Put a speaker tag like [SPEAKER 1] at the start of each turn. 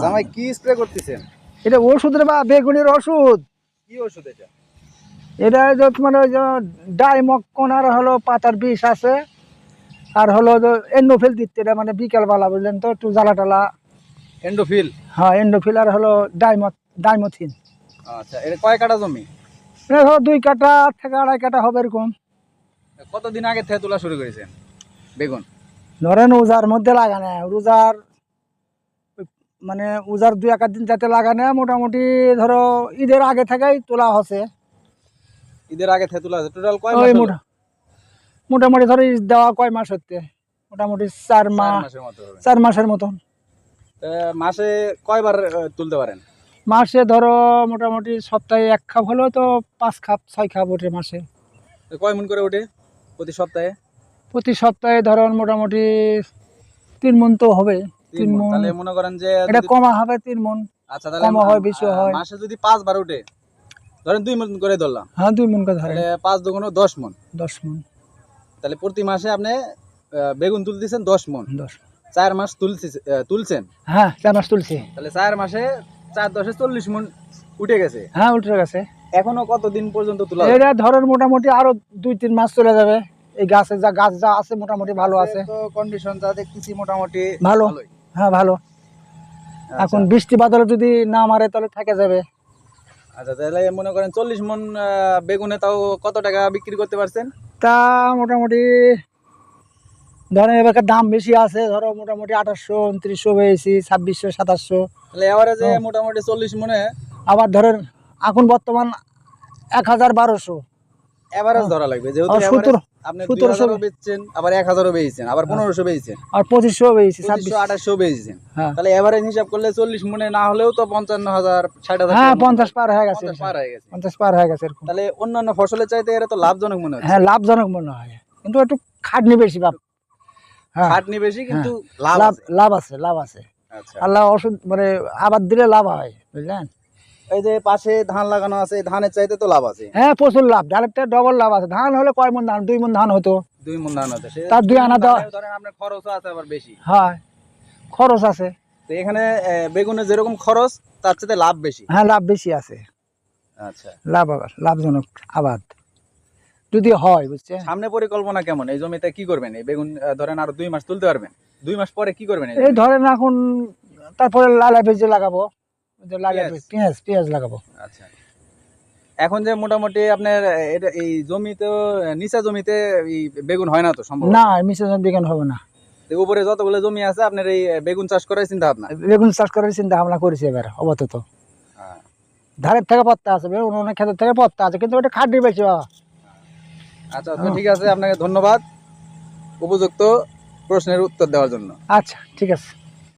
[SPEAKER 1] জামাই কি স্প্রে করতেছেন?
[SPEAKER 2] এটা ওষুধ রে বা বেগুনের ওষুধ।
[SPEAKER 1] কি ওষুধ এটা?
[SPEAKER 2] এটা তোমার ওই যে ডাইমকন আর হলো পাতার বিষ আছে আর হলো এন্ডোফিল দিচ্ছে এটা মানে বিকেলবেলা বুঝলেন তো একটু জ্বালা টালা
[SPEAKER 1] এন্ডোফিল?
[SPEAKER 2] হ্যাঁ এন্ডোফিল আর হলো ডাইমথ ডাইমথিন।
[SPEAKER 1] আচ্ছা এটা কয় কাটা জমি?
[SPEAKER 2] এটা হলো দুই কাটা থেকে আড়াই কাটা হবে এরকম।
[SPEAKER 1] কতদিন আগে থেকে তোলা শুরু করেছেন? বেগুন?
[SPEAKER 2] ধরেন উজার মধ্যে লাগানো রোজার মানে উজার দুই এক দিন যাতে লাগা লাগানো মোটামুটি ধরো ঈদের আগে থেকেই তোলা হচ্ছে।
[SPEAKER 1] ঈদের আগে থেকে তোলা টোটাল কয় মাস
[SPEAKER 2] মোটা মোটামুটি ধরো ঈদ দেওয়া কয় মাস হচ্ছে? মোটামুটি চার মাস
[SPEAKER 1] মাসের মতো
[SPEAKER 2] চার মাসের মতন।
[SPEAKER 1] তা মাসে কয়বার তুলতে পারেন?
[SPEAKER 2] মাসে ধরো মোটামুটি সপ্তাহে এক খাপ হলেও তো পাঁচ খাপ ছয় খাপ ওঠে মাসে।
[SPEAKER 1] কয় মন করে ওঠে প্রতি সপ্তাহে?
[SPEAKER 2] প্রতি সপ্তাহে ধরো মোটামুটি তিন মন তো হবে
[SPEAKER 1] তিন
[SPEAKER 2] তিন
[SPEAKER 1] মণ।
[SPEAKER 2] মণ।
[SPEAKER 1] তাহলে মনে করেন যে
[SPEAKER 2] এটা কমা হবে তিন মন।
[SPEAKER 1] আচ্ছা তাহলে
[SPEAKER 2] হয়,
[SPEAKER 1] আম-
[SPEAKER 2] হয়।
[SPEAKER 1] মাসে যদি পাঁচবার ওঠে ধরেন দুই মন করে ধরলাম।
[SPEAKER 2] হ্যাঁ দুই মন করে ধরে
[SPEAKER 1] পাঁচ দুগুণ দশ মন।
[SPEAKER 2] দশ মন।
[SPEAKER 1] তাহলে প্রতি মাসে আপনি বেগুন তুলতেছেন দশ মন।
[SPEAKER 2] দশ
[SPEAKER 1] চার মাস তুলছে তুলছেন।
[SPEAKER 2] হ্যাঁ চার মাস তুলছি।
[SPEAKER 1] তাহলে চার মাসে চার দশে চল্লিশ মন উঠে গেছে।
[SPEAKER 2] হ্যাঁ উল্টে গেছে।
[SPEAKER 1] এখনও কতদিন পর্যন্ত তোলা
[SPEAKER 2] এটা ধরেন মোটামুটি আরও দুই তিন মাস চলে যাবে। এই গাছে যা গাছ যা আছে মোটামুটি ভালো আছে।
[SPEAKER 1] কন্ডিশন যা দেখতেছি মোটামুটি
[SPEAKER 2] ভালো। হ্যাঁ ভালো।
[SPEAKER 1] আচ্ছা।
[SPEAKER 2] এখন বৃষ্টি বাদলে যদি না মারে তাহলে থেকে যাবে।
[SPEAKER 1] আচ্ছা তাহলে মনে করেন চল্লিশ মন বেগুনে তাও কত টাকা বিক্রি করতে পারছেন?
[SPEAKER 2] তা মোটামুটি ধরেন এবার দাম বেশি আছে ধরো মোটামুটি আঠাশশো উনত্রিশশো পেয়েছি ছাব্বিশশো সাতাশশো।
[SPEAKER 1] তাহলে এভারেজে। মোটামুটি চল্লিশ মনে?
[SPEAKER 2] আবার ধরেন এখন বর্তমান এক হাজার বারোশো।
[SPEAKER 1] এভারেজ ধরা লাগবে। যেহেতু আপনি দুই
[SPEAKER 2] সতেরোশো
[SPEAKER 1] হাজারও বেচছেন আবার এক হাজারও বেচছেন আবার পনেরোশো বেচছেন।
[SPEAKER 2] আর পঁচিশশো পেয়েছি ছাব্বিশ।
[SPEAKER 1] পঁচিশশো বেচছেন।
[SPEAKER 2] হ্যাঁ।
[SPEAKER 1] তাহলে এভারেজ হিসাব করলে চল্লিশ মনে না হলেও তো পঞ্চান্ন হাজার ষাট হাজার
[SPEAKER 2] হ্যাঁ
[SPEAKER 1] টাকার মতো
[SPEAKER 2] পঞ্চাশ পার হয়ে গেছে।
[SPEAKER 1] পঞ্চাশ পার হয়ে গেছে।
[SPEAKER 2] পঞ্চাশ পার হয়ে গেছে এরকম।
[SPEAKER 1] তাহলে অন্যান্য ফসলের চাইতে এরা তো লাভজনক মনে হচ্ছে।
[SPEAKER 2] হ্যাঁ লাভজনক মনে হয়। কিন্তু একটু খাটনি বেশি বাপ হ্যাঁ।
[SPEAKER 1] খাটনি বেশি কিন্তু লাভ
[SPEAKER 2] লাভ
[SPEAKER 1] আছে।
[SPEAKER 2] লাভ আছে
[SPEAKER 1] আচ্ছা।
[SPEAKER 2] আল্লাহ ওষুধ মানে আবার দিলে লাভ হয় বুঝলেন?
[SPEAKER 1] এই যে পাশে ধান লাগানো আছে ধানের চাইতে তো লাভ আছে।
[SPEAKER 2] হ্যাঁ প্রচুর লাভ। ডবল লাভ আছে। ধান হলে কয় মন ধান? দুই মন ধান হতো।
[SPEAKER 1] দুই মন ধান আছে সে
[SPEAKER 2] তার দুই আনা
[SPEAKER 1] ধরেন আপনার খরচও আছে আবার বেশি।
[SPEAKER 2] হয়। খরচ আছে।
[SPEAKER 1] তো এখানে যেরকম খরচ তার চাইতে লাভ বেশি।
[SPEAKER 2] হ্যাঁ লাভ বেশি আছে।
[SPEAKER 1] আচ্ছা।
[SPEAKER 2] লাভ আবার লাভজনক আবাদ। যদি হয় বুঝছে
[SPEAKER 1] সামনে পরিকল্পনা কেমন? এই জমিতে কি করবেন? এই বেগুন ধরেন আরও দুই মাস তুলতে পারবেন। দুই মাস পরে কি করবেন এই
[SPEAKER 2] এই ধরেন এখন তারপরে লালা ভেজে লাগাবো।
[SPEAKER 1] পেঁয়াজ।
[SPEAKER 2] পেঁয়াজ লাগাবো।
[SPEAKER 1] আচ্ছা। এখন যে মোটামুটি আপনার এটা এই জমিতে নিচা জমিতে বেগুন হয় না তো সম্ভব
[SPEAKER 2] না মিশ্রণ বিজ্ঞান হবে না।
[SPEAKER 1] উপরে যতগুলো জমি আছে আপনার এই বেগুন চাষ করার চিন্তা ভাবনা
[SPEAKER 2] বেগুন চাষ করার চিন্তা ভাবনা করেছি এবার অবতত
[SPEAKER 1] হ্যাঁ।
[SPEAKER 2] ধারের থেকে পত্তা আছে বেগুন অনেক ক্ষেতের থেকে পত্তা আছে কিন্তু ওটা খাটনি বেশি বাবা।
[SPEAKER 1] আচ্ছা তো ঠিক আছে আপনাকে ধন্যবাদ উপযুক্ত প্রশ্নের উত্তর দেওয়ার জন্য।
[SPEAKER 2] আচ্ছা ঠিক আছে।